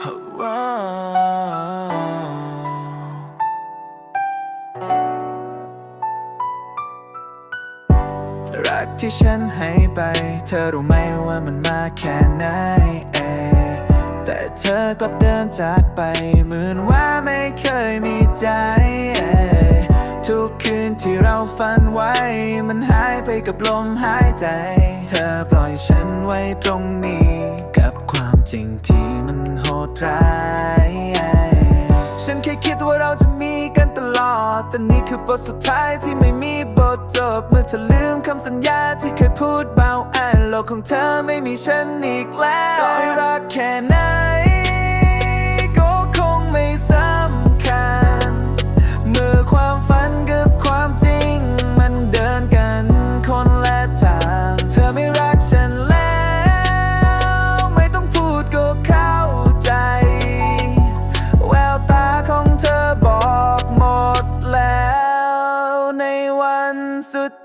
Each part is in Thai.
รักที่ฉันให้ไป เธอรู้ไหมว่ามันมากแค่ไหนเอแต่เธอกลับเดินจากไป เหมือนว่าไม่เคยมีใจ ทุกคืนที่เราฝันไว้ มันหายไปกับลมหายใจ เธอปล่อยฉันไว้ตรงนี้ กับความจริงที่ ดร้ายฉันแค่คิดว่าเราจะมีกันตลอด แต่นี่คือบทสุดท้ายที่ไม่มีบทจบ เมื่อเธอลืมคำสัญญาที่เคยพูดเบาอ่านโลกของเธอไม่มีฉันอีกแล้วต่อให้รักแค่ไหน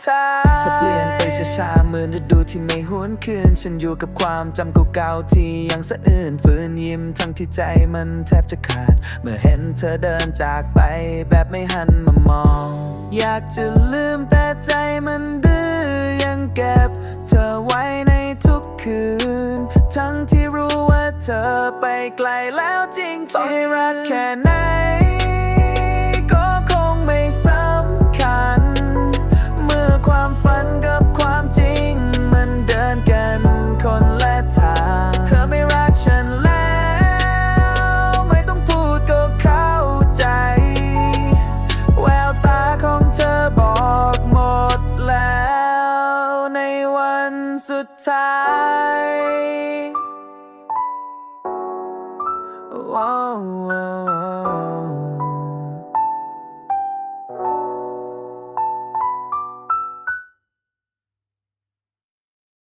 เธอเปลี่ยนไปช้าๆเหมือนฤดูที่ไม่หวนคืน ฉันอยู่กับความจำเก่าๆที่ยังสะอื้นฝืนยิ้มทั้งที่ใจมันแทบจะขาด เมื่อเห็นเธอเดินจากไปแบบไม่หันมามอง อยากจะลืมแต่ใจมันดื้อยังเก็บ เธอไว้ในทุกคืน ทั้งที่รู้ว่าเธอไปไกลแล้วจริงๆต่อให้รักแค่ไหน ความฝันกับความจริง มันเดินกันคนละทาง เธอไม่รักฉันแล้ว ไม่ต้องพูดก็เข้าใจ แววตาของเธอบอกหมดแล้ว ในวันสุดท้ายว้าว